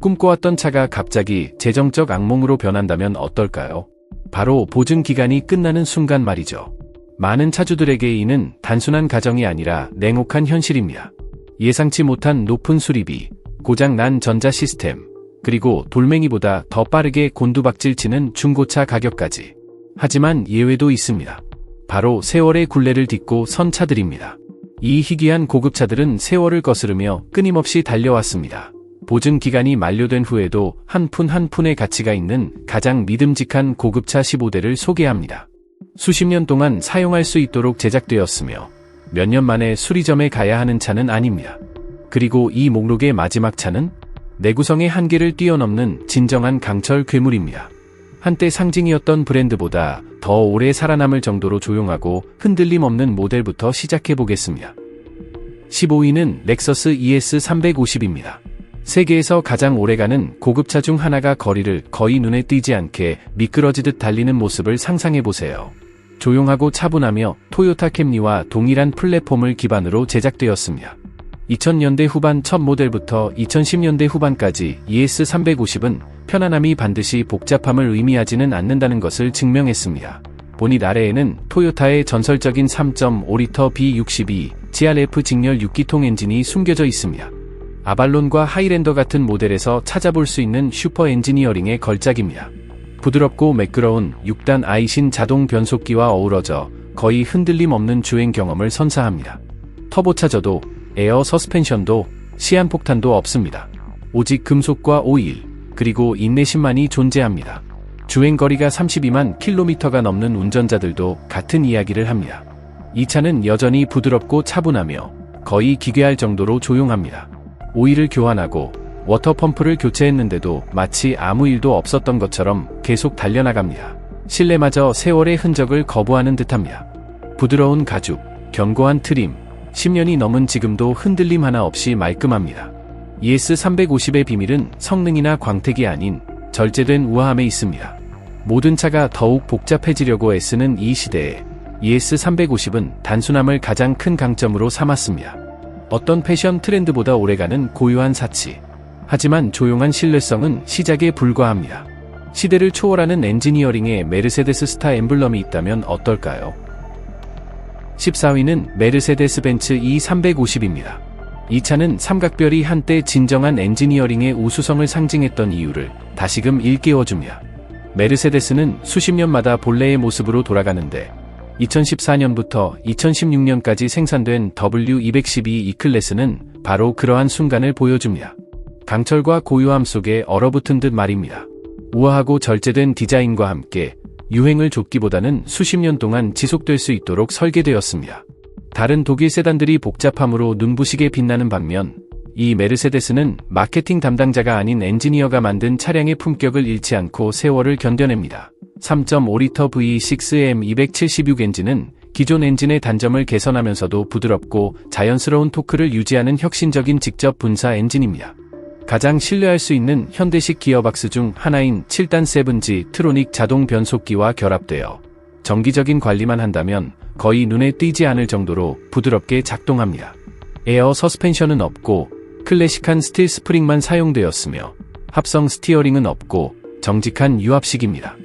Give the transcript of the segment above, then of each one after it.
꿈꿔왔던 차가 갑자기 재정적 악몽으로 변한다면 어떨까요? 바로 보증 기간이 끝나는 순간 말이죠. 많은 차주들에게 이는 단순한 가정이 아니라 냉혹한 현실입니다. 예상치 못한 높은 수리비, 고장 난 전자 시스템, 그리고 돌멩이보다 더 빠르게 곤두박질 치는 중고차 가격까지. 하지만 예외도 있습니다. 바로 세월의 굴레를 딛고 선 차들입니다. 이 희귀한 고급차들은 세월을 거스르며 끊임없이 달려왔습니다. 보증 기간이 만료된 후에도 한 푼 한 푼의 가치가 있는 가장 믿음직한 고급차 15대를 소개합니다. 수십 년 동안 사용할 수 있도록 제작되었으며 몇 년 만에 수리점에 가야 하는 차는 아닙니다. 그리고 이 목록의 마지막 차는 내구성의 한계를 뛰어넘는 진정한 강철 괴물입니다. 한때 상징이었던 브랜드보다 더 오래 살아남을 정도로 조용하고 흔들림 없는 모델부터 시작해 보겠습니다. 15위는 렉서스 ES350입니다. 세계에서 가장 오래가는 고급차 중 하나가 거리를 거의 눈에 띄지 않게 미끄러지듯 달리는 모습을 상상해 보세요. 조용하고 차분하며 토요타 캠리와 동일한 플랫폼을 기반으로 제작되었습니다. 2000년대 후반 첫 모델부터 2010년대 후반까지 ES350은 편안함이 반드시 복잡함을 의미하지는 않는다는 것을 증명했습니다. 본닛 아래에는 토요타의 전설적인 3.5리터 B62 GRF 직렬 6기통 엔진이 숨겨져 있습니다. 아발론과 하이랜더 같은 모델에서 찾아볼 수 있는 슈퍼 엔지니어링의 걸작입니다. 부드럽고 매끄러운 6단 아이신 자동 변속기와 어우러져 거의 흔들림 없는 주행 경험을 선사합니다. 터보차저도 에어 서스펜션도 시한폭탄도 없습니다. 오직 금속과 오일, 그리고 인내심만이 존재합니다. 주행거리가 32만 킬로미터가 넘는 운전자들도 같은 이야기를 합니다. 이 차는 여전히 부드럽고 차분하며 거의 기괴할 정도로 조용합니다. 오일을 교환하고 워터펌프를 교체했는데도 마치 아무 일도 없었던 것처럼 계속 달려나갑니다. 실내마저 세월의 흔적을 거부하는 듯합니다. 부드러운 가죽, 견고한 트림, 10년이 넘은 지금도 흔들림 하나 없이 말끔합니다. ES350의 비밀은 성능이나 광택이 아닌 절제된 우아함에 있습니다. 모든 차가 더욱 복잡해지려고 애쓰는 이 시대에 ES350은 단순함을 가장 큰 강점으로 삼았습니다. 어떤 패션 트렌드보다 오래가는 고유한 사치. 하지만 조용한 신뢰성은 시작에 불과합니다. 시대를 초월하는 엔지니어링에 메르세데스 스타 엠블럼이 있다면 어떨까요? 14위는 메르세데스 벤츠 E350입니다. 이 차는 삼각별이 한때 진정한 엔지니어링의 우수성을 상징했던 이유를 다시금 일깨워줍니다. 메르세데스는 수십 년마다 본래의 모습으로 돌아가는데 2014년부터 2016년까지 생산된 W212 E클래스는 바로 그러한 순간을 보여줍니다. 강철과 고유함 속에 얼어붙은 듯 말입니다. 우아하고 절제된 디자인과 함께 유행을 쫓기보다는 수십 년 동안 지속될 수 있도록 설계되었습니다. 다른 독일 세단들이 복잡함으로 눈부시게 빛나는 반면 이 메르세데스는 마케팅 담당자가 아닌 엔지니어가 만든 차량의 품격을 잃지 않고 세월을 견뎌냅니다. 3.5리터 V6M 276 엔진은 기존 엔진의 단점을 개선하면서도 부드럽고 자연스러운 토크를 유지하는 혁신적인 직접 분사 엔진입니다. 가장 신뢰할 수 있는 현대식 기어박스 중 하나인 7단 세븐지 트로닉 자동 변속기와 결합되어 정기적인 관리만 한다면 거의 눈에 띄지 않을 정도로 부드럽게 작동합니다. 에어 서스펜션은 없고 클래식한 스틸 스프링만 사용되었으며 합성 스티어링은 없고 정직한 유압식입니다.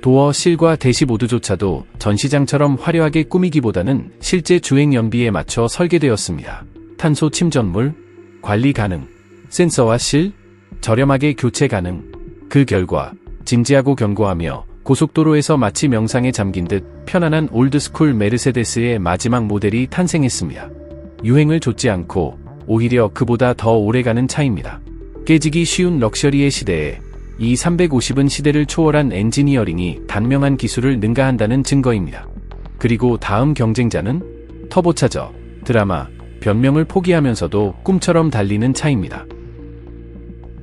도어 실과 대시보드조차도 전시장처럼 화려하게 꾸미기보다는 실제 주행 연비에 맞춰 설계되었습니다. 탄소 침전물, 관리 가능, 센서와 실, 저렴하게 교체 가능. 그 결과 진지하고 견고하며 고속도로에서 마치 명상에 잠긴 듯 편안한 올드스쿨 메르세데스의 마지막 모델이 탄생했습니다. 유행을 좇지 않고 오히려 그보다 더 오래가는 차입니다. 깨지기 쉬운 럭셔리의 시대에 이 350은 시대를 초월한 엔지니어링이 단명한 기술을 능가한다는 증거입니다. 그리고 다음 경쟁자는 터보차저, 드라마, 변명을 포기하면서도 꿈처럼 달리는 차입니다.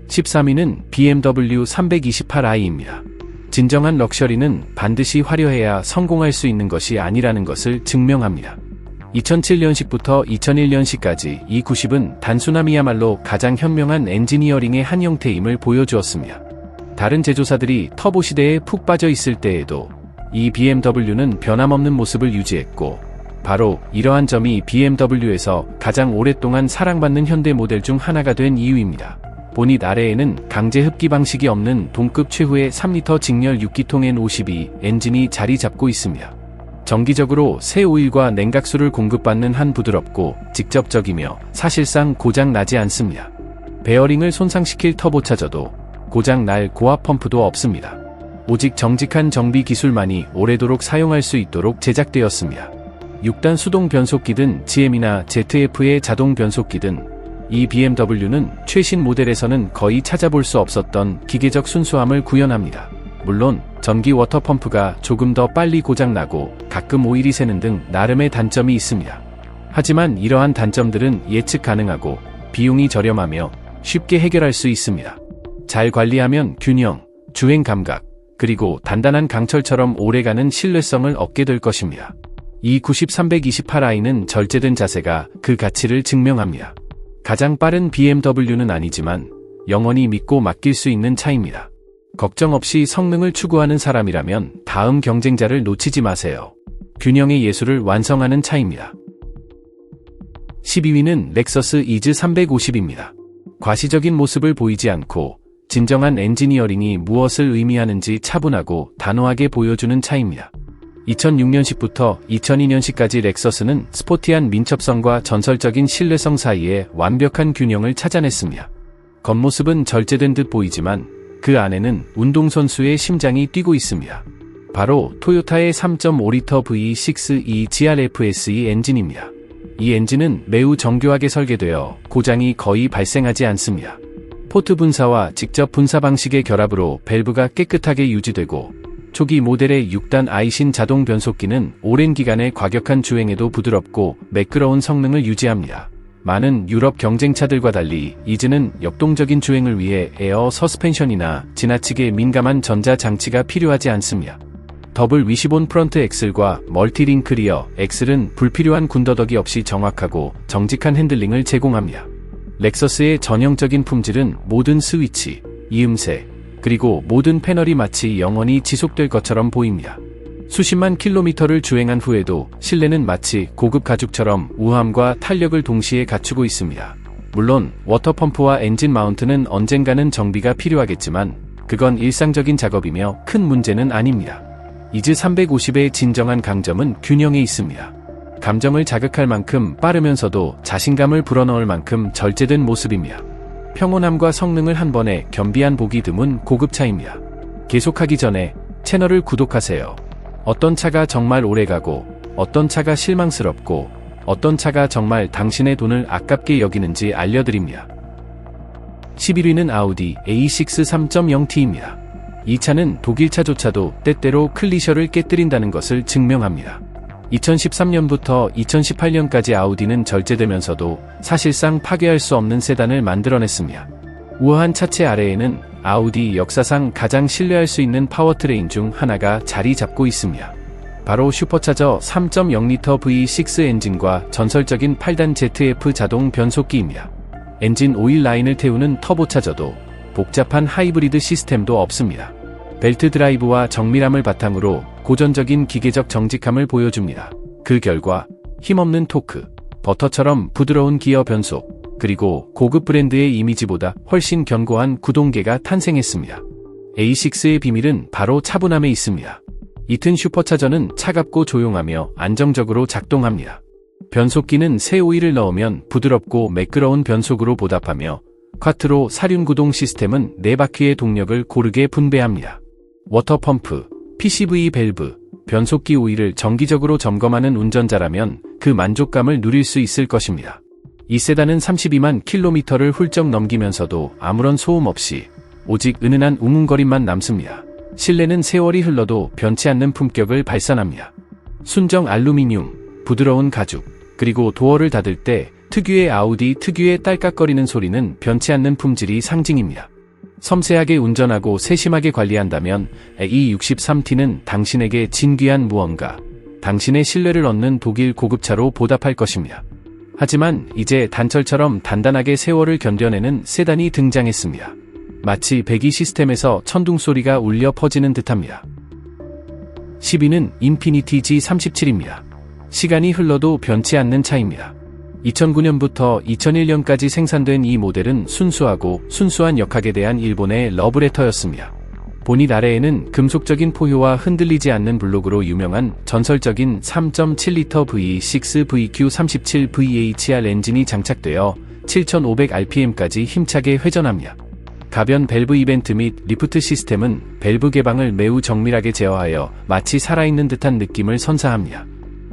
13위는 BMW 328i입니다. 진정한 럭셔리는 반드시 화려해야 성공할 수 있는 것이 아니라는 것을 증명합니다. 2007년식부터 2001년식까지 이 90은 단순함이야말로 가장 현명한 엔지니어링의 한 형태임을 보여주었습니다. 다른 제조사들이 터보 시대에 푹 빠져 있을 때에도 이 BMW는 변함없는 모습을 유지했고 바로 이러한 점이 BMW에서 가장 오랫동안 사랑받는 현대 모델 중 하나가 된 이유입니다. 보닛 아래에는 강제 흡기 방식이 없는 동급 최후의 3리터 직렬 6기통 N52 엔진이 자리 잡고 있으며 정기적으로 새 오일과 냉각수를 공급받는 한 부드럽고 직접적이며 사실상 고장 나지 않습니다. 베어링을 손상시킬 터보차저도 고장 날 고압 펌프도 없습니다. 오직 정직한 정비 기술만이 오래도록 사용할 수 있도록 제작되었습니다. 6단 수동 변속기든 GM이나 ZF의 자동 변속기든 이 BMW는 최신 모델에서는 거의 찾아볼 수 없었던 기계적 순수함을 구현합니다. 물론 전기 워터펌프가 조금 더 빨리 고장나고 가끔 오일이 새는 등 나름의 단점이 있습니다. 하지만 이러한 단점들은 예측 가능하고 비용이 저렴하며 쉽게 해결할 수 있습니다. 잘 관리하면 균형, 주행 감각, 그리고 단단한 강철처럼 오래가는 신뢰성을 얻게 될 것입니다. 이 9328i는 절제된 자세가 그 가치를 증명합니다. 가장 빠른 BMW는 아니지만 영원히 믿고 맡길 수 있는 차입니다. 걱정 없이 성능을 추구하는 사람이라면 다음 경쟁자를 놓치지 마세요. 균형의 예술을 완성하는 차입니다. 12위는 렉서스 이즈 350입니다. 과시적인 모습을 보이지 않고 진정한 엔지니어링이 무엇을 의미하는지 차분하고 단호하게 보여주는 차입니다. 2006년식부터 2002년식까지 렉서스는 스포티한 민첩성과 전설적인 신뢰성 사이에 완벽한 균형을 찾아냈습니다. 겉모습은 절제된 듯 보이지만 그 안에는 운동선수의 심장이 뛰고 있습니다. 바로 토요타의 3.5리터 V6E GRFSE 엔진입니다. 이 엔진은 매우 정교하게 설계되어 고장이 거의 발생하지 않습니다. 포트 분사와 직접 분사 방식의 결합으로 밸브가 깨끗하게 유지되고 초기 모델의 6단 아이신 자동 변속기는 오랜 기간의 과격한 주행에도 부드럽고 매끄러운 성능을 유지합니다. 많은 유럽 경쟁차들과 달리 이즈는 역동적인 주행을 위해 에어 서스펜션이나 지나치게 민감한 전자 장치가 필요하지 않습니다. 더블 위시본 프런트 엑슬과 멀티링크 리어 엑슬은 불필요한 군더더기 없이 정확하고 정직한 핸들링을 제공합니다. 렉서스의 전형적인 품질은 모든 스위치, 이음새, 그리고 모든 패널이 마치 영원히 지속될 것처럼 보입니다. 수십만 킬로미터를 주행한 후에도 실내는 마치 고급 가죽처럼 우함과 탄력을 동시에 갖추고 있습니다. 물론 워터펌프와 엔진 마운트는 언젠가는 정비가 필요하겠지만 그건 일상적인 작업이며 큰 문제는 아닙니다. 이즈 350의 진정한 강점은 균형에 있습니다. 감정을 자극할 만큼 빠르면서도 자신감을 불어넣을 만큼 절제된 모습입니다. 평온함과 성능을 한 번에 겸비한 보기 드문 고급차입니다. 계속하기 전에 채널을 구독하세요. 어떤 차가 정말 오래가고 어떤 차가 실망스럽고 어떤 차가 정말 당신의 돈을 아깝게 여기는지 알려드립니다. 11위는 아우디 A6 3.0T입니다. 이 차는 독일차조차도 때때로 클리셔를 깨뜨린다는 것을 증명합니다. 2013년부터 2018년까지 아우디는 절제되면서도 사실상 파괴할 수 없는 세단을 만들어냈습니다. 우아한 차체 아래에는 아우디 역사상 가장 신뢰할 수 있는 파워트레인 중 하나가 자리 잡고 있습니다. 바로 슈퍼차저 3.0L V6 엔진과 전설적인 8단 ZF 자동 변속기입니다. 엔진 오일 라인을 태우는 터보차저도 복잡한 하이브리드 시스템도 없습니다. 벨트 드라이브와 정밀함을 바탕으로 고전적인 기계적 정직함을 보여줍니다. 그 결과 힘없는 토크, 버터처럼 부드러운 기어 변속, 그리고 고급 브랜드의 이미지보다 훨씬 견고한 구동계가 탄생했습니다. A6의 비밀은 바로 차분함에 있습니다. 이튼 슈퍼차저는 차갑고 조용하며 안정적으로 작동합니다. 변속기는 새 오일을 넣으면 부드럽고 매끄러운 변속으로 보답하며 쿼트로 사륜 구동 시스템은 네 바퀴의 동력을 고르게 분배합니다. 워터펌프, PCV 밸브, 변속기 오일을 정기적으로 점검하는 운전자라면 그 만족감을 누릴 수 있을 것입니다. 이 세단은 32만 킬로미터를 훌쩍 넘기면서도 아무런 소음 없이 오직 은은한 웅웅거림만 남습니다. 실내는 세월이 흘러도 변치 않는 품격을 발산합니다. 순정 알루미늄, 부드러운 가죽, 그리고 도어를 닫을 때 특유의 아우디 특유의 딸깍거리는 소리는 변치 않는 품질이 상징입니다. 섬세하게 운전하고 세심하게 관리한다면 E63T는 당신에게 진귀한 무언가, 당신의 신뢰를 얻는 독일 고급차로 보답할 것입니다. 하지만 이제 단철처럼 단단하게 세월을 견뎌내는 세단이 등장했습니다. 마치 배기 시스템에서 천둥 소리가 울려 퍼지는 듯합니다. 10위는 인피니티 G37입니다. 시간이 흘러도 변치 않는 차입니다. 2009년부터 2001년까지 생산된 이 모델은 순수하고 순수한 역학에 대한 일본의 러브레터였습니다. 본닛 아래에는 금속적인 포효와 흔들리지 않는 블록으로 유명한 전설적인 3.7L V6VQ37VHR 엔진이 장착되어 7500rpm까지 힘차게 회전합니다. 가변 밸브 이벤트 및 리프트 시스템은 밸브 개방을 매우 정밀하게 제어하여 마치 살아있는 듯한 느낌을 선사합니다.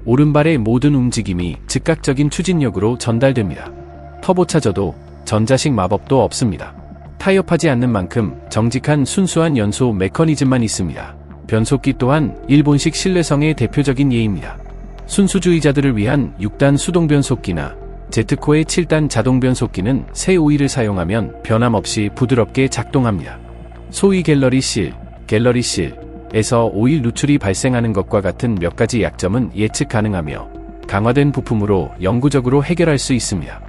오른발의 모든 움직임이 즉각적인 추진력으로 전달됩니다. 터보차저도 전자식 마법도 없습니다. 타협하지 않는 만큼 정직한 순수한 연소 메커니즘만 있습니다. 변속기 또한 일본식 신뢰성의 대표적인 예입니다. 순수주의자들을 위한 6단 수동 변속기나 제트코의 7단 자동 변속기는 새 오일을 사용하면 변함없이 부드럽게 작동합니다. 소위 갤러리 실, 갤러리 실에서 오일 누출이 발생하는 것과 같은 몇 가지 약점은 예측 가능하며 강화된 부품으로 영구적으로 해결할 수 있습니다.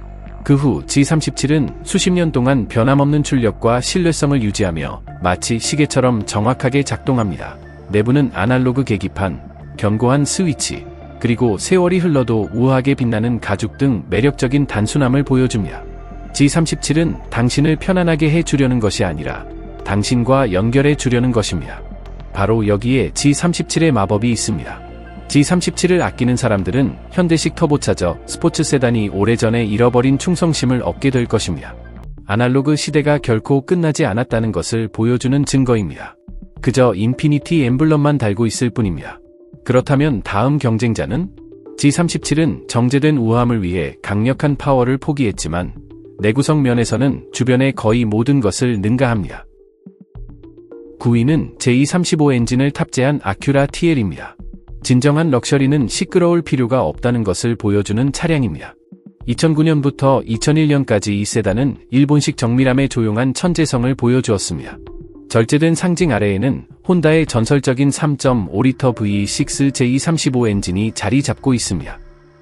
그 후 G37은 수십 년 동안 변함없는 출력과 신뢰성을 유지하며 마치 시계처럼 정확하게 작동합니다. 내부는 아날로그 계기판, 견고한 스위치, 그리고 세월이 흘러도 우아하게 빛나는 가죽 등 매력적인 단순함을 보여줍니다. G37은 당신을 편안하게 해주려는 것이 아니라 당신과 연결해 주려는 것입니다. 바로 여기에 G37의 마법이 있습니다. G37을 아끼는 사람들은 현대식 터보차저 스포츠 세단이 오래전에 잃어버린 충성심을 얻게 될 것입니다. 아날로그 시대가 결코 끝나지 않았다는 것을 보여주는 증거입니다. 그저 인피니티 엠블럼만 달고 있을 뿐입니다. 그렇다면 다음 경쟁자는 G37은 정제된 우아함을 위해 강력한 파워를 포기했지만 내구성 면에서는 주변의 거의 모든 것을 능가합니다. 9위는 J35 엔진을 탑재한 아큐라 TL입니다. 진정한 럭셔리는 시끄러울 필요가 없다는 것을 보여주는 차량입니다. 2009년부터 2001년까지 이 세단은 일본식 정밀함의 조용한 천재성을 보여주었습니다. 절제된 상징 아래에는 혼다의 전설적인 3.5L V6J35 엔진이 자리 잡고 있습니다.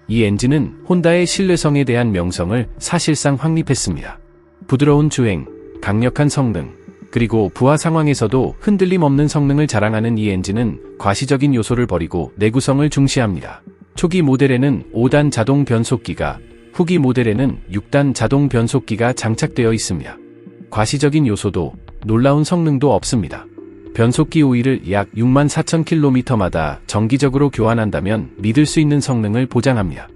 이 엔진은 혼다의 신뢰성에 대한 명성을 사실상 확립했습니다. 부드러운 주행, 강력한 성능, 그리고 부하 상황에서도 흔들림 없는 성능을 자랑하는 이 엔진은 과시적인 요소를 버리고 내구성을 중시합니다. 초기 모델에는 5단 자동 변속기가, 후기 모델에는 6단 자동 변속기가 장착되어 있습니다. 과시적인 요소도 놀라운 성능도 없습니다. 변속기 오일을 약 6만 4천 킬로미터마다 정기적으로 교환한다면 믿을 수 있는 성능을 보장합니다.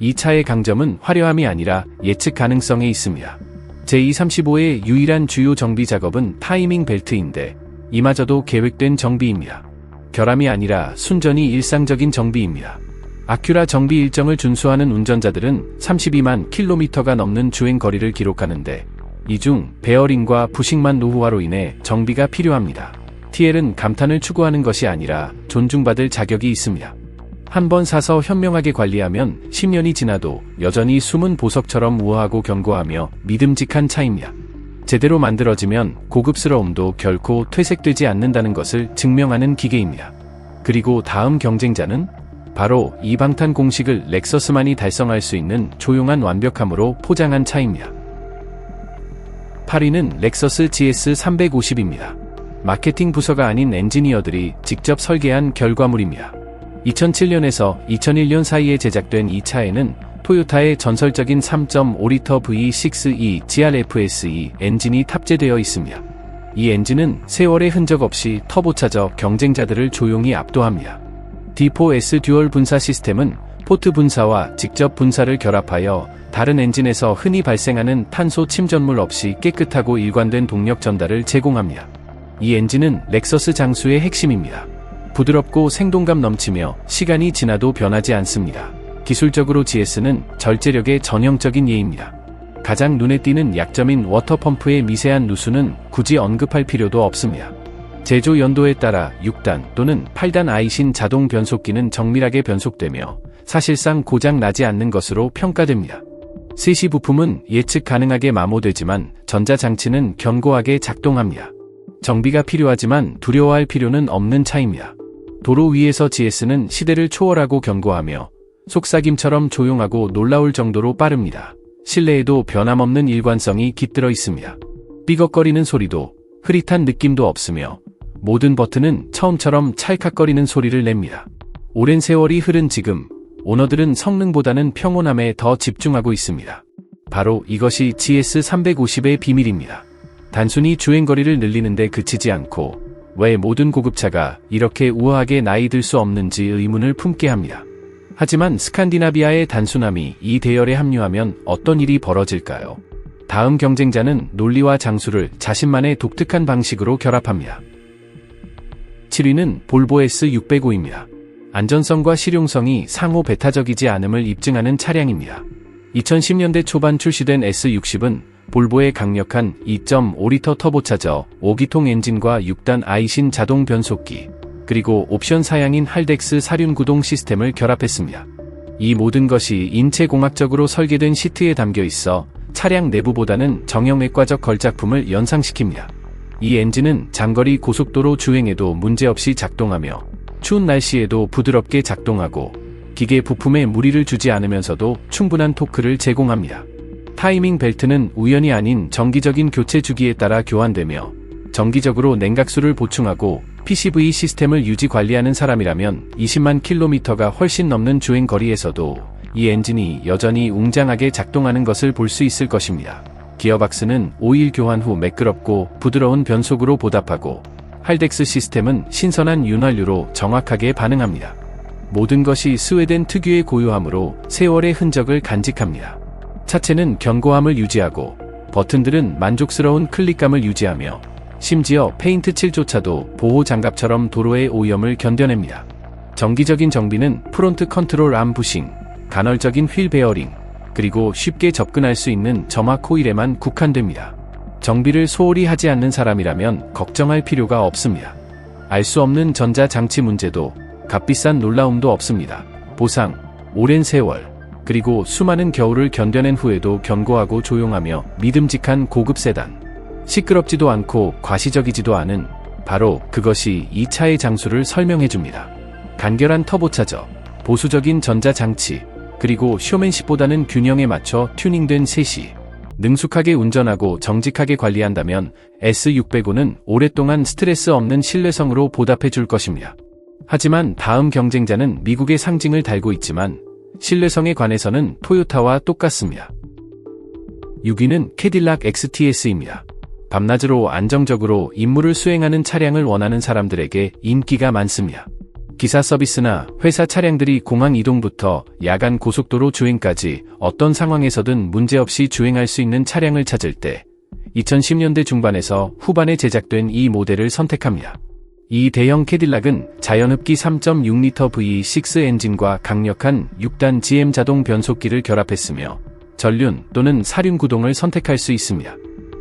이 차의 강점은 화려함이 아니라 예측 가능성에 있습니다. 제235의 유일한 주요 정비 작업은 타이밍 벨트인데 이마저도 계획된 정비입니다. 결함이 아니라 순전히 일상적인 정비입니다. 아큐라 정비 일정을 준수하는 운전자들은 32만 킬로미터가 넘는 주행 거리를 기록하는데 이 중 베어링과 부식만 노후화로 인해 정비가 필요합니다. TL은 감탄을 추구하는 것이 아니라 존중받을 자격이 있습니다. 한번 사서 현명하게 관리하면 10년이 지나도 여전히 숨은 보석처럼 우아하고 견고하며 믿음직한 차입니다. 제대로 만들어지면 고급스러움도 결코 퇴색되지 않는다는 것을 증명하는 기계입니다. 그리고 다음 경쟁자는 바로 이 방탄 공식을 렉서스만이 달성할 수 있는 조용한 완벽함으로 포장한 차입니다. 8위는 렉서스 GS350입니다. 마케팅 부서가 아닌 엔지니어들이 직접 설계한 결과물입니다. 2007년에서 2001년 사이에 제작된 이 차에는 토요타의 전설적인 3.5L V6E GRFSE 엔진이 탑재되어 있습니다. 이 엔진은 세월의 흔적 없이 터보차저 경쟁자들을 조용히 압도합니다. D4S 듀얼 분사 시스템은 포트 분사와 직접 분사를 결합하여 다른 엔진에서 흔히 발생하는 탄소 침전물 없이 깨끗하고 일관된 동력 전달을 제공합니다. 이 엔진은 렉서스 장수의 핵심입니다. 부드럽고 생동감 넘치며 시간이 지나도 변하지 않습니다. 기술적으로 GS는 절제력의 전형적인 예입니다. 가장 눈에 띄는 약점인 워터펌프의 미세한 누수는 굳이 언급할 필요도 없습니다. 제조 연도에 따라 6단 또는 8단 아이신 자동 변속기는 정밀하게 변속되며 사실상 고장 나지 않는 것으로 평가됩니다. CC 부품은 예측 가능하게 마모되지만 전자장치는 견고하게 작동합니다. 정비가 필요하지만 두려워할 필요는 없는 차입니다. 도로 위에서 GS는 시대를 초월하고 견고하며 속삭임처럼 조용하고 놀라울 정도로 빠릅니다. 실내에도 변함없는 일관성이 깃들어 있습니다. 삐걱거리는 소리도 흐릿한 느낌도 없으며 모든 버튼은 처음처럼 찰칵거리는 소리를 냅니다. 오랜 세월이 흐른 지금 오너들은 성능보다는 평온함에 더 집중하고 있습니다. 바로 이것이 GS350의 비밀입니다. 단순히 주행거리를 늘리는데 그치지 않고 왜 모든 고급차가 이렇게 우아하게 나이 들 수 없는지 의문을 품게 합니다. 하지만 스칸디나비아의 단순함이 이 대열에 합류하면 어떤 일이 벌어질까요? 다음 경쟁자는 논리와 장수를 자신만의 독특한 방식으로 결합합니다. 7위는 볼보 S605입니다. 안전성과 실용성이 상호 배타적이지 않음을 입증하는 차량입니다. 2010년대 초반 출시된 S60은 볼보의 강력한 2.5리터 터보차저 5기통 엔진과 6단 아이신 자동 변속기, 그리고 옵션 사양인 할덱스 사륜 구동 시스템을 결합했습니다. 이 모든 것이 인체공학적으로 설계된 시트에 담겨 있어 차량 내부보다는 정형외과적 걸작품을 연상시킵니다. 이 엔진은 장거리 고속도로 주행에도 문제없이 작동하며 추운 날씨에도 부드럽게 작동하고 기계 부품에 무리를 주지 않으면서도 충분한 토크를 제공합니다. 타이밍 벨트는 우연이 아닌 정기적인 교체 주기에 따라 교환되며 정기적으로 냉각수를 보충하고 PCV 시스템을 유지 관리하는 사람이라면 20만 킬로미터가 훨씬 넘는 주행 거리에서도 이 엔진이 여전히 웅장하게 작동하는 것을 볼 수 있을 것입니다. 기어박스는 오일 교환 후 매끄럽고 부드러운 변속으로 보답하고 할덱스 시스템은 신선한 윤활유로 정확하게 반응합니다. 모든 것이 스웨덴 특유의 고유함으로 세월의 흔적을 간직합니다. 차체는 견고함을 유지하고 버튼들은 만족스러운 클릭감을 유지하며 심지어 페인트 칠조차도 보호 장갑처럼 도로의 오염을 견뎌냅니다. 정기적인 정비는 프론트 컨트롤 암 부싱, 간헐적인 휠 베어링, 그리고 쉽게 접근할 수 있는 점화 코일에만 국한됩니다. 정비를 소홀히 하지 않는 사람이라면 걱정할 필요가 없습니다. 알 수 없는 전자장치 문제도 값비싼 놀라움도 없습니다. 보상, 오랜 세월, 그리고 수많은 겨울을 견뎌낸 후에도 견고하고 조용하며 믿음직한 고급 세단. 시끄럽지도 않고 과시적이지도 않은 바로 그것이 이 차의 장수를 설명해 줍니다. 간결한 터보차저, 보수적인 전자장치, 그리고 쇼맨십보다는 균형에 맞춰 튜닝된 셋이 능숙하게 운전하고 정직하게 관리한다면 S605는 오랫동안 스트레스 없는 신뢰성으로 보답해 줄 것입니다. 하지만 다음 경쟁자는 미국의 상징을 달고 있지만 신뢰성에 관해서는 토요타와 똑같습니다. 6위는 캐딜락 XTS입니다. 밤낮으로 안정적으로 임무를 수행하는 차량을 원하는 사람들에게 인기가 많습니다. 기사 서비스나 회사 차량들이 공항 이동부터 야간 고속도로 주행까지 어떤 상황에서든 문제없이 주행할 수 있는 차량을 찾을 때 2010년대 중반에서 후반에 제작된 이 모델을 선택합니다. 이 대형 캐딜락은 자연흡기 3.6L V6 엔진과 강력한 6단 GM 자동 변속기를 결합했으며 전륜 또는 사륜 구동을 선택할 수 있습니다.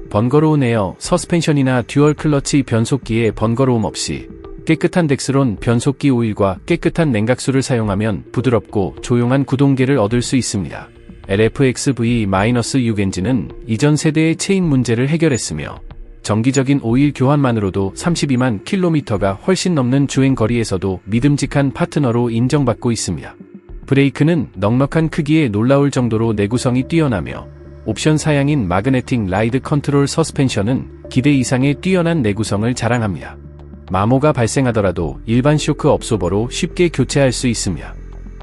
번거로운 에어, 서스펜션이나 듀얼 클러치 변속기의 번거로움 없이 깨끗한 덱스론 변속기 오일과 깨끗한 냉각수를 사용하면 부드럽고 조용한 구동계를 얻을 수 있습니다. LFXV-6 엔진은 이전 세대의 체인 문제를 해결했으며 정기적인 오일 교환만으로도 32만 킬로미터가 훨씬 넘는 주행 거리에서도 믿음직한 파트너로 인정받고 있습니다. 브레이크는 넉넉한 크기에 놀라울 정도로 내구성이 뛰어나며 옵션 사양인 마그네틱 라이드 컨트롤 서스펜션은 기대 이상의 뛰어난 내구성을 자랑합니다. 마모가 발생하더라도 일반 쇼크 업소버로 쉽게 교체할 수 있으며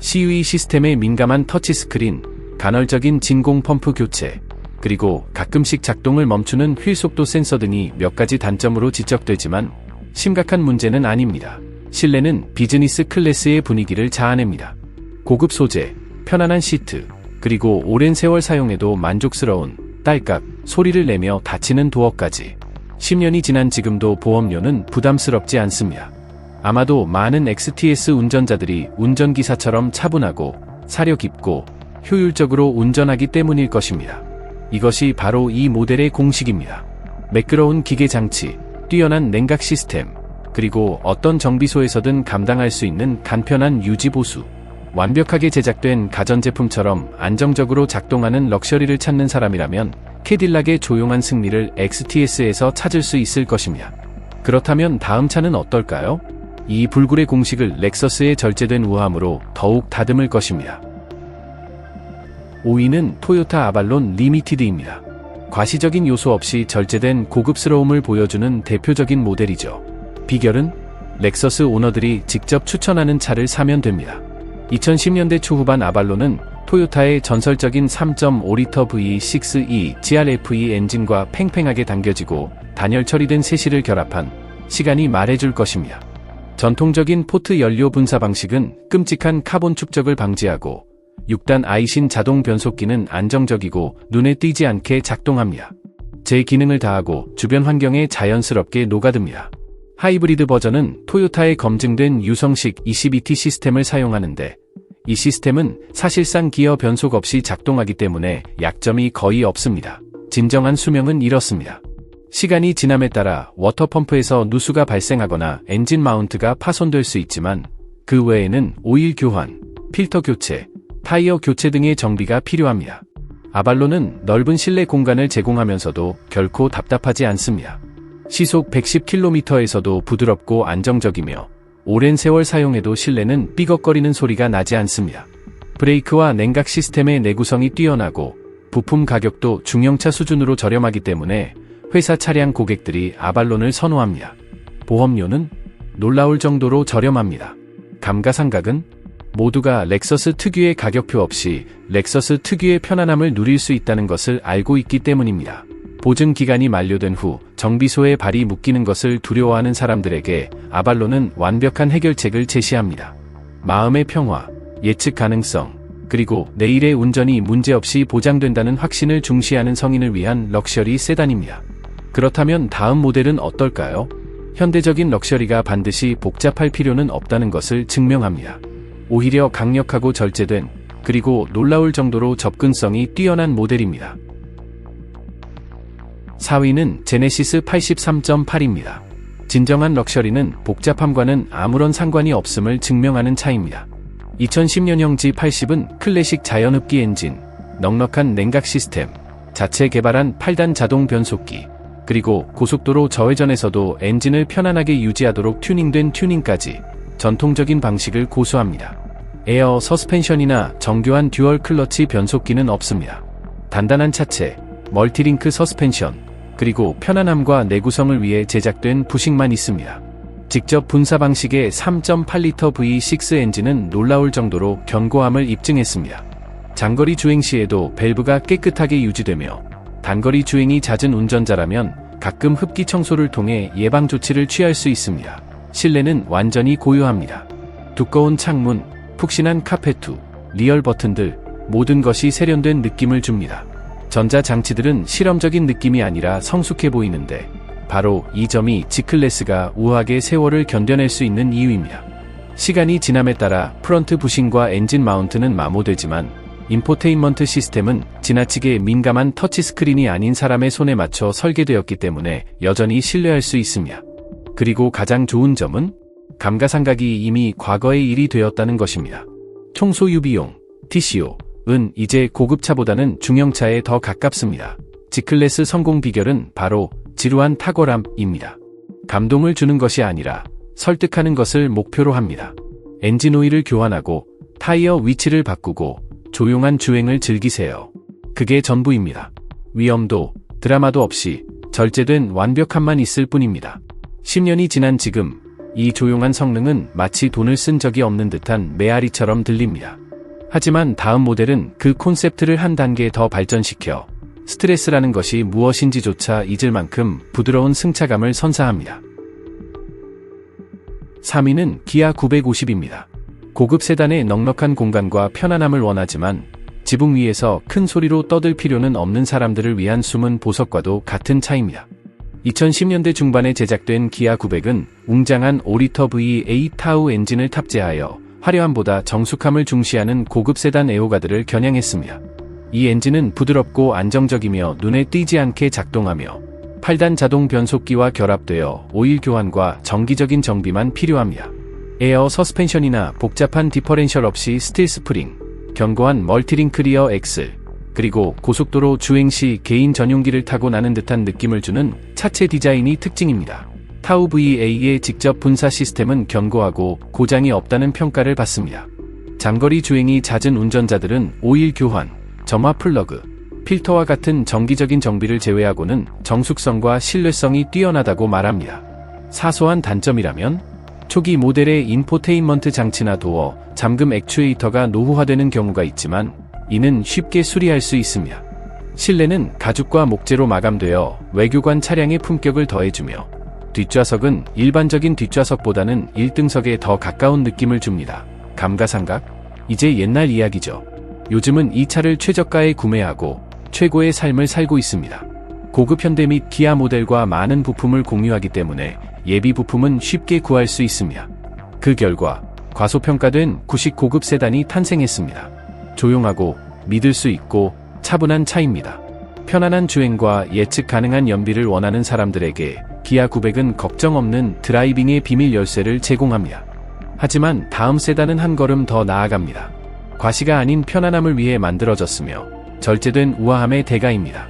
CUE 시스템에 민감한 터치스크린, 간헐적인 진공 펌프 교체, 그리고 가끔씩 작동을 멈추는 휠 속도 센서 등이 몇 가지 단점으로 지적되지만 심각한 문제는 아닙니다. 실내는 비즈니스 클래스의 분위기를 자아냅니다. 고급 소재, 편안한 시트, 그리고 오랜 세월 사용해도 만족스러운 딸깍 소리를 내며 닫히는 도어까지 10년이 지난 지금도 보험료는 부담스럽지 않습니다. 아마도 많은 XTS 운전자들이 운전기사처럼 차분하고 사려 깊고 효율적으로 운전하기 때문일 것입니다. 이것이 바로 이 모델의 공식입니다. 매끄러운 기계 장치, 뛰어난 냉각 시스템, 그리고 어떤 정비소에서든 감당할 수 있는 간편한 유지 보수. 완벽하게 제작된 가전제품처럼 안정적으로 작동하는 럭셔리를 찾는 사람이라면 캐딜락의 조용한 승리를 XTS에서 찾을 수 있을 것입니다. 그렇다면 다음 차는 어떨까요? 이 불굴의 공식을 렉서스의 절제된 우함으로 더욱 다듬을 것입니다. 5위는 토요타 아발론 리미티드입니다. 과시적인 요소 없이 절제된 고급스러움을 보여주는 대표적인 모델이죠. 비결은 렉서스 오너들이 직접 추천하는 차를 사면 됩니다. 2010년대 초후반 아발론은 토요타의 전설적인 3.5리터 V6E GRFE 엔진과 팽팽하게 당겨지고 단열 처리된 세시를 결합한 시간이 말해줄 것입니다. 전통적인 포트 연료 분사 방식은 끔찍한 카본 축적을 방지하고 6단 아이신 자동 변속기는 안정적이고 눈에 띄지 않게 작동합니다. 제 기능을 다하고 주변 환경에 자연스럽게 녹아듭니다. 하이브리드 버전은 토요타에 검증된 유성식 22T 시스템을 사용하는데 이 시스템은 사실상 기어 변속 없이 작동하기 때문에 약점이 거의 없습니다. 진정한 수명은 이렇습니다. 시간이 지남에 따라 워터펌프에서 누수가 발생하거나 엔진 마운트가 파손될 수 있지만 그 외에는 오일 교환, 필터 교체, 타이어 교체 등의 정비가 필요합니다. 아발론은 넓은 실내 공간을 제공하면서도 결코 답답하지 않습니다. 시속 110km에서도 부드럽고 안정적이며 오랜 세월 사용해도 실내는 삐걱거리는 소리가 나지 않습니다. 브레이크와 냉각 시스템의 내구성이 뛰어나고 부품 가격도 중형차 수준으로 저렴하기 때문에 회사 차량 고객들이 아발론을 선호합니다. 보험료는 놀라울 정도로 저렴합니다. 감가상각은 모두가 렉서스 특유의 가격표 없이 렉서스 특유의 편안함을 누릴 수 있다는 것을 알고 있기 때문입니다. 보증 기간이 만료된 후 정비소에 발이 묶이는 것을 두려워하는 사람들에게 아발론은 완벽한 해결책을 제시합니다. 마음의 평화, 예측 가능성, 그리고 내일의 운전이 문제없이 보장된다는 확신을 중시하는 성인을 위한 럭셔리 세단입니다. 그렇다면 다음 모델은 어떨까요? 현대적인 럭셔리가 반드시 복잡할 필요는 없다는 것을 증명합니다. 오히려 강력하고 절제된 그리고 놀라울 정도로 접근성이 뛰어난 모델입니다. 4위는 제네시스 83.8입니다. 진정한 럭셔리는 복잡함과는 아무런 상관이 없음을 증명하는 차입니다. 2010년형 G80은 클래식 자연흡기 엔진, 넉넉한 냉각 시스템, 자체 개발한 8단 자동 변속기, 그리고 고속도로 저회전에서도 엔진을 편안하게 유지하도록 튜닝된 튜닝까지 전통적인 방식을 고수합니다. 에어 서스펜션이나 정교한 듀얼 클러치 변속기는 없습니다. 단단한 차체, 멀티링크 서스펜션, 그리고 편안함과 내구성을 위해 제작된 부식만 있습니다. 직접 분사 방식의 3.8리터 V6 엔진은 놀라울 정도로 견고함을 입증했습니다. 장거리 주행 시에도 밸브가 깨끗하게 유지되며 단거리 주행이 잦은 운전자라면 가끔 흡기 청소를 통해 예방 조치를 취할 수 있습니다. 실내는 완전히 고요합니다. 두꺼운 창문, 푹신한 카페트, 리얼 버튼들, 모든 것이 세련된 느낌을 줍니다. 전자 장치들은 실험적인 느낌이 아니라 성숙해 보이는데 바로 이 점이 G클래스가 우아하게 세월을 견뎌낼 수 있는 이유입니다. 시간이 지남에 따라 프런트 부싱과 엔진 마운트는 마모되지만 인포테인먼트 시스템은 지나치게 민감한 터치스크린이 아닌 사람의 손에 맞춰 설계되었기 때문에 여전히 신뢰할 수 있습니다. 그리고 가장 좋은 점은 감가상각이 이미 과거의 일이 되었다는 것입니다. 청소 유 비용, TCO,은 이제 고급차보다는 중형차에 더 가깝습니다. G클래스 성공 비결은 바로 지루한 탁월함입니다. 감동을 주는 것이 아니라 설득하는 것을 목표로 합니다. 엔진 오일을 교환하고 타이어 위치를 바꾸고 조용한 주행을 즐기세요. 그게 전부입니다. 위험도 드라마도 없이 절제된 완벽함만 있을 뿐입니다. 10년이 지난 지금 이 조용한 성능은 마치 돈을 쓴 적이 없는 듯한 메아리처럼 들립니다. 하지만 다음 모델은 그 콘셉트를 한 단계 더 발전시켜 스트레스라는 것이 무엇인지조차 잊을 만큼 부드러운 승차감을 선사합니다. 3위는 기아 950입니다. 고급 세단의 넉넉한 공간과 편안함을 원하지만 지붕 위에서 큰 소리로 떠들 필요는 없는 사람들을 위한 숨은 보석과도 같은 차입니다. 2010년대 중반에 제작된 기아 900은 웅장한 5리터 V8 타우 엔진을 탑재하여 화려함보다 정숙함을 중시하는 고급 세단 애호가들을 겨냥했습니다. 이 엔진은 부드럽고 안정적이며 눈에 띄지 않게 작동하며 8단 자동 변속기와 결합되어 오일 교환과 정기적인 정비만 필요합니다. 에어 서스펜션이나 복잡한 디퍼렌셜 없이 스틸 스프링, 견고한 멀티링 크 리어 엑슬, 그리고 고속도로 주행 시 개인 전용기를 타고 나는 듯한 느낌을 주는 차체 디자인이 특징입니다. 타우 VA의 직접 분사 시스템은 견고하고 고장이 없다는 평가를 받습니다. 장거리 주행이 잦은 운전자들은 오일 교환, 점화 플러그, 필터와 같은 정기적인 정비를 제외하고는 정숙성과 신뢰성이 뛰어나다고 말합니다. 사소한 단점이라면 초기 모델의 인포테인먼트 장치나 도어, 잠금 액추에이터가 노후화되는 경우가 있지만 이는 쉽게 수리할 수 있습니다. 실내는 가죽과 목재로 마감되어 외교관 차량의 품격을 더해주며 뒷좌석은 일반적인 뒷좌석보다는 1등석에 더 가까운 느낌을 줍니다. 감가상각? 이제 옛날 이야기죠. 요즘은 이 차를 최저가에 구매하고 최고의 삶을 살고 있습니다. 고급 현대 및 기아 모델과 많은 부품을 공유하기 때문에 예비 부품은 쉽게 구할 수 있습니다. 그 결과 과소평가된 구식 고급 세단이 탄생했습니다. 조용하고 믿을 수 있고 차분한 차입니다. 편안한 주행과 예측 가능한 연비를 원하는 사람들에게 기아 900은 걱정 없는 드라이빙의 비밀 열쇠를 제공합니다. 하지만 다음 세단은 한 걸음 더 나아갑니다. 과시가 아닌 편안함을 위해 만들어졌으며 절제된 우아함의 대가입니다.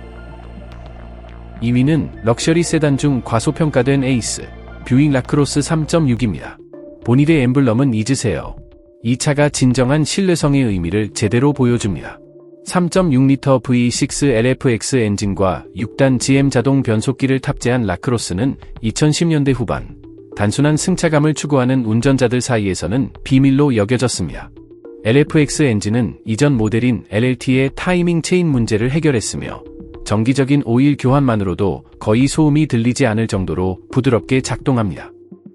2위는 럭셔리 세단 중 과소평가된 에이스, 뷰잉 라크로스 3.6입니다. 본일의 엠블럼은 잊으세요. 이 차가 진정한 신뢰성의 의미를 제대로 보여줍니다. 3.6L V6 LFX 엔진과 6단 GM 자동 변속기를 탑재한 라크로스는 2010년대 후반 단순한 승차감을 추구하는 운전자들 사이에서는 비밀로 여겨졌습니다. LFX 엔진은 이전 모델인 LLT의 타이밍 체인 문제를 해결했으며 정기적인 오일 교환만으로도 거의 소음이 들리지 않을 정도로 부드럽게 작동합니다.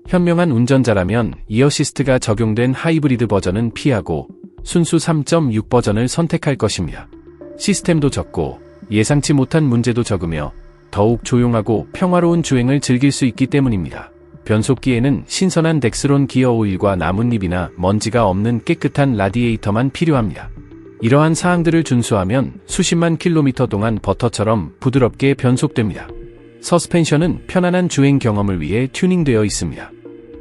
현명한 운전자라면 이어시스트가 적용된 하이브리드 버전은 피하고 순수 3.6 버전을 선택할 것입니다. 시스템도 적고 예상치 못한 문제도 적으며 더욱 조용하고 평화로운 주행을 즐길 수 있기 때문입니다. 변속기에는 신선한 덱스론 기어 오일과 나뭇잎이나 먼지가 없는 깨끗한 라디에이터만 필요합니다. 이러한 사항들을 준수하면 수십만 킬로미터 동안 버터처럼 부드럽게 변속됩니다. 서스펜션은 편안한 주행 경험을 위해 튜닝되어 있습니다.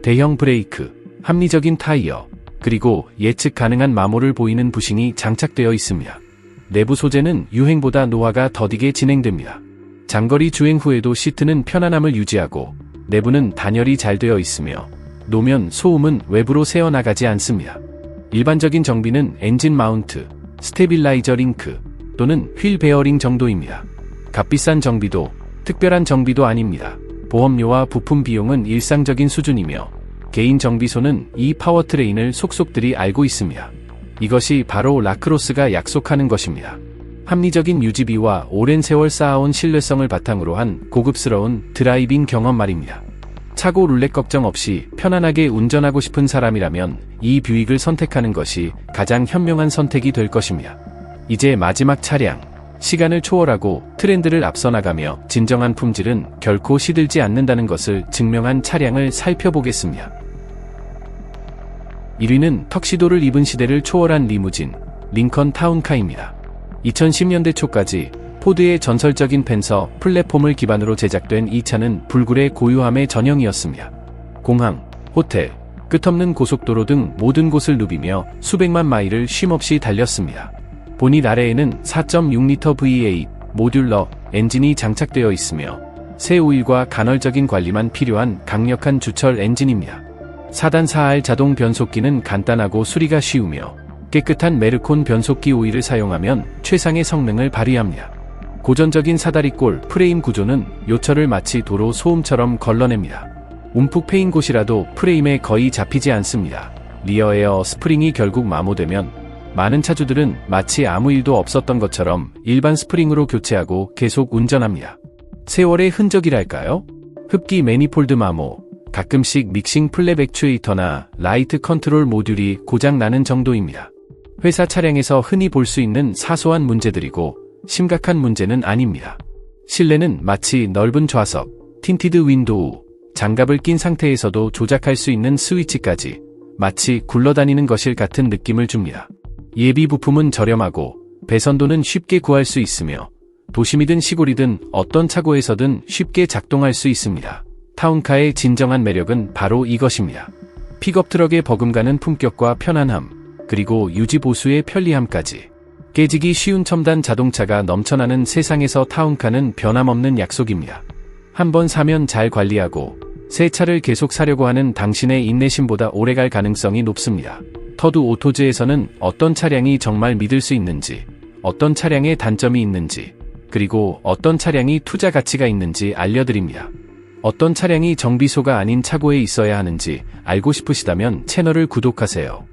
대형 브레이크, 합리적인 타이어, 그리고 예측 가능한 마모를 보이는 부싱이 장착되어 있습니다. 내부 소재는 유행보다 노화가 더디게 진행됩니다. 장거리 주행 후에도 시트는 편안함을 유지하고 내부는 단열이 잘 되어 있으며 노면 소음은 외부로 새어나가지 않습니다. 일반적인 정비는 엔진 마운트, 스테빌라이저 링크 또는 휠 베어링 정도입니다. 값비싼 정비도 특별한 정비도 아닙니다. 보험료와 부품 비용은 일상적인 수준이며 개인 정비소는 이 파워트레인을 속속들이 알고 있습니다. 이것이 바로 라크로스가 약속하는 것입니다. 합리적인 유지비와 오랜 세월 쌓아온 신뢰성을 바탕으로 한 고급스러운 드라이빙 경험 말입니다. 차고 룰렛 걱정 없이 편안하게 운전하고 싶은 사람이라면 이 뷰익을 선택하는 것이 가장 현명한 선택이 될 것입니다. 이제 마지막 차량. 시간을 초월하고 트렌드를 앞서 나가며 진정한 품질은 결코 시들지 않는다는 것을 증명한 차량을 살펴보겠습니다. 1위는 턱시도를 입은 시대를 초월한 리무진, 링컨 타운카입니다. 2010년대 초까지 포드의 전설적인 펜서 플랫폼을 기반으로 제작된 이 차는 불굴의 고유함의 전형이었습니다. 공항, 호텔, 끝없는 고속도로 등 모든 곳을 누비며 수백만 마일을 쉼없이 달렸습니다. 본닛 아래에는 4.6L V8 모듈러 엔진이 장착되어 있으며 새 오일과 간헐적인 관리만 필요한 강력한 주철 엔진입니다. 4단 4R 자동 변속기는 간단하고 수리가 쉬우며 깨끗한 메르콘 변속기 오일을 사용하면 최상의 성능을 발휘합니다. 고전적인 사다리꼴 프레임 구조는 요철을 마치 도로 소음처럼 걸러냅니다. 움푹 패인 곳이라도 프레임에 거의 잡히지 않습니다. 리어 에어 스프링이 결국 마모되면 많은 차주들은 마치 아무 일도 없었던 것처럼 일반 스프링으로 교체하고 계속 운전합니다. 세월의 흔적이랄까요? 흡기 매니폴드 마모, 가끔씩 믹싱 플랩 액추에이터나 라이트 컨트롤 모듈이 고장 나는 정도입니다. 회사 차량에서 흔히 볼 수 있는 사소한 문제들이고 심각한 문제는 아닙니다. 실내는 마치 넓은 좌석, 틴티드 윈도우, 장갑을 낀 상태에서도 조작할 수 있는 스위치까지 마치 굴러다니는 것일 같은 느낌을 줍니다. 예비 부품은 저렴하고 배선도는 쉽게 구할 수 있으며 도심이든 시골이든 어떤 차고에서든 쉽게 작동할 수 있습니다. 타운카의 진정한 매력은 바로 이것입니다. 픽업 트럭의 버금가는 품격과 편안함, 그리고 유지 보수의 편리함까지. 깨지기 쉬운 첨단 자동차가 넘쳐나는 세상에서 타운카는 변함없는 약속입니다. 한번 사면 잘 관리하고 새 차를 계속 사려고 하는 당신의 인내심보다 오래갈 가능성이 높습니다. 터드 오토즈에서는 어떤 차량이 정말 믿을 수 있는지, 어떤 차량의 단점이 있는지, 그리고 어떤 차량이 투자 가치가 있는지 알려드립니다. 어떤 차량이 정비소가 아닌 차고에 있어야 하는지 알고 싶으시다면 채널을 구독하세요.